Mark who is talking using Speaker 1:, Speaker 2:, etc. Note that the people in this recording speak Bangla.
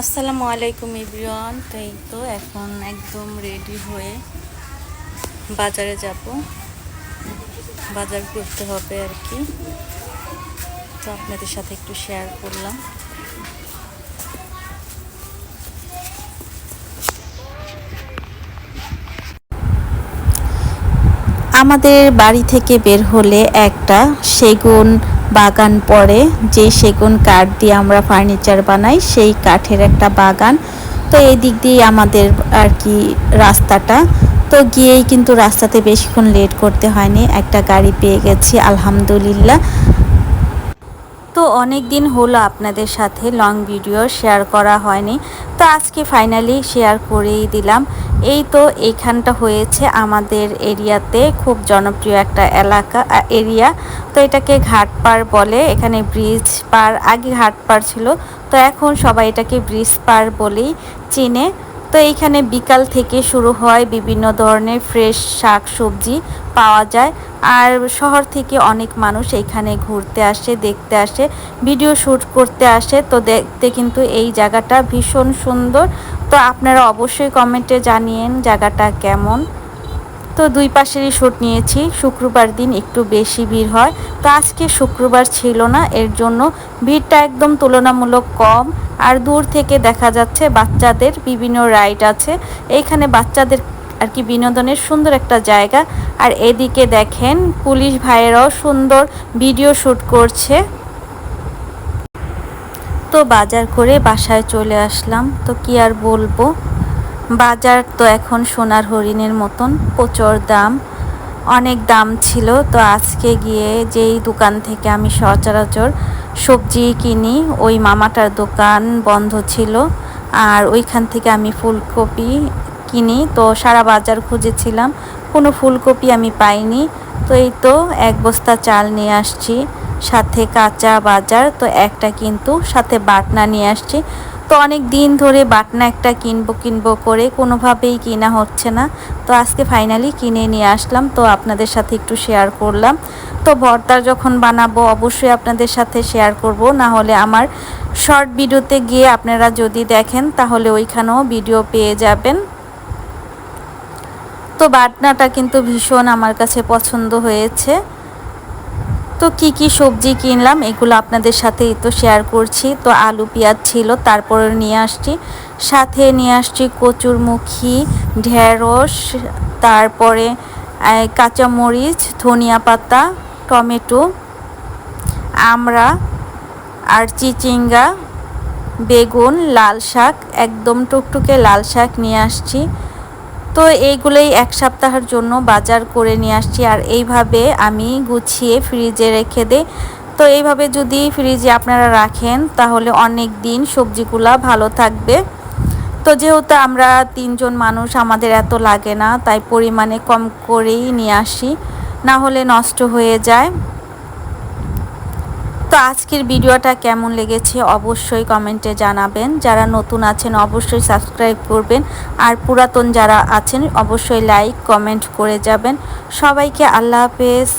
Speaker 1: আসসালামু আলাইকুম ইব্রিয়ান তাই তো এখন একদম রেডি হয়ে বাজারে যাব। বাজার করতে হবে আর কি। তো আপনাদের সাথে একটু শেয়ার করলাম। আমাদের বাড়ি থেকে বের হলে একটা সেগুন বাগান পড়ে, যে সেগুন কাঠ দিয়ে আমরা ফার্নিচার বানাই, সেই কাঠের একটা বাগান। তো এই দিক দিয়ে আমাদের আর কি রাস্তাটা। তো গিয়েই কিন্তু রাস্তাতে বেশিক্ষণ লেট করতে হয়নি। একটা গাড়ি পেয়ে গেছি, আলহামদুলিল্লাহ। তো অনেক দিন হলো আপনাদের সাথে লং ভিডিও শেয়ার করা হয়নি। তো আজকে ফাইনালি শেয়ার করেই দিলাম। এই তো এইখানটা হয়েছে আমাদের এরিয়াতে খুব জনপ্রিয় একটা এলাকা এরিয়া তো এটাকে ঘাটপাড় বলে, এখানে ব্রিজ পার, আগে ঘাটপাড় ছিল। তো এখন সবাই এটাকে ব্রিজ পার বলেই চিনে। তো এইখানে বিকাল থেকে শুরু হয় বিভিন্ন ধরনের ফ্রেশ শাক সবজি পাওয়া যায়। আর শহর থেকে অনেক মানুষ এখানে ঘুরতে আসে, দেখতে আসে ভিডিও শ্যুট করতে আসে। তো দেখতে কিন্তু এই জায়গাটা ভীষণ সুন্দর। তো আপনারা অবশ্যই কমেন্টে জানিয়েন জায়গাটা কেমন। তো দুই পাশেরই শ্যুট নিয়েছি। শুক্রবার দিন একটু বেশি ভিড় হয়। তো আজকে শুক্রবার ছিল না, এর জন্য ভিড়টা একদম তুলনামূলক কম। আর দূর থেকে দেখা যাচ্ছে বাচ্চাদের বিভিন্ন রাইড আছে। এইখানে বাচ্চাদের আর কি বিনোদনের সুন্দর একটা জায়গা। আর এদিকে দেখেন, পুলিশ ভাইয়েরাও সুন্দর ভিডিও শ্যুট করছে। তো বাজার করে বাসায় চলে আসলাম। তো কি আর বলব? বাজার তো এখন সোনার হরিণের মতন, প্রচুর দাম, অনেক দাম ছিল। তো আজকে গিয়ে যেই দোকান থেকে আমি সচরাচর সবজি কিনি, ওই মামাটার দোকান বন্ধ ছিল। আর ওইখান থেকে আমি ফুলকপি কিনি। তো সারা বাজার খুঁজেছিলাম, কোনো ফুলকপি আমি পাইনি। তো এই তো এক বস্তা চাল নিয়ে আসছি, সাথে কাঁচা বাজার, তো একটা কিন্তু সাথে বাটনা নিয়ে আসছি। তো অনেক দিন ধরে বাটনা একটা কিনবো কিনবো করে কোনোভাবেই কিনা হচ্ছে না। তো আজকে ফাইনালি কিনে নিয়ে আসলাম। তো আপনাদের সাথে একটু শেয়ার করলাম। তো ভর্তার যখন বানাবো অবশ্যই আপনাদের সাথে শেয়ার করব। না হলে আমার শর্ট ভিডিওতে গিয়ে আপনারা যদি দেখেন, তাহলে ওইখানেও ভিডিও পেয়ে যাবেন। তো বাটনাটা কিন্তু ভীষণ আমার কাছে পছন্দ হয়েছে। তো কি কি সবজি কিনলাম, এগুলো আপনাদের সাথেই তো শেয়ার করছি। তো আলু, পেঁয়াজ ছিল, তারপরে নিয়ে আসছি। সাথে নিয়ে আসছি কচুরমুখী, ঢেঁড়স, তারপরে কাঁচামরিচ, ধনিয়া পাতা, টমেটো আমরা আর চিচিঙ্গা, বেগুন, লাল শাক, একদম টুকটুকে লাল শাক নিয়ে আসছি। তো এইগুলোই এক সপ্তাহের জন্য বাজার করে নিয়ে আসছি। আর এইভাবে আমি গুছিয়ে ফ্রিজে রেখে দিই। তো এইভাবে যদি ফ্রিজে আপনারা রাখেন, তাহলে অনেক দিন সবজিগুলা ভালো থাকবে। তো যেহেতু আমরা তিনজন মানুষ, আমাদের এত লাগে না, তাই পরিমাণে কম করেই নিয়ে আসি। না হলে নষ্ট হয়ে যায়। তো আজকের ভিডিওটা কেমন লেগেছে অবশ্যই কমেন্টে জানাবেন। যারা নতুন আছেন অবশ্যই সাবস্ক্রাইব করবেন। আর পুরাতন যারা আছেন, অবশ্যই লাইক, কমেন্ট করে যাবেন। সবাইকে আল্লাহ হাফেজ।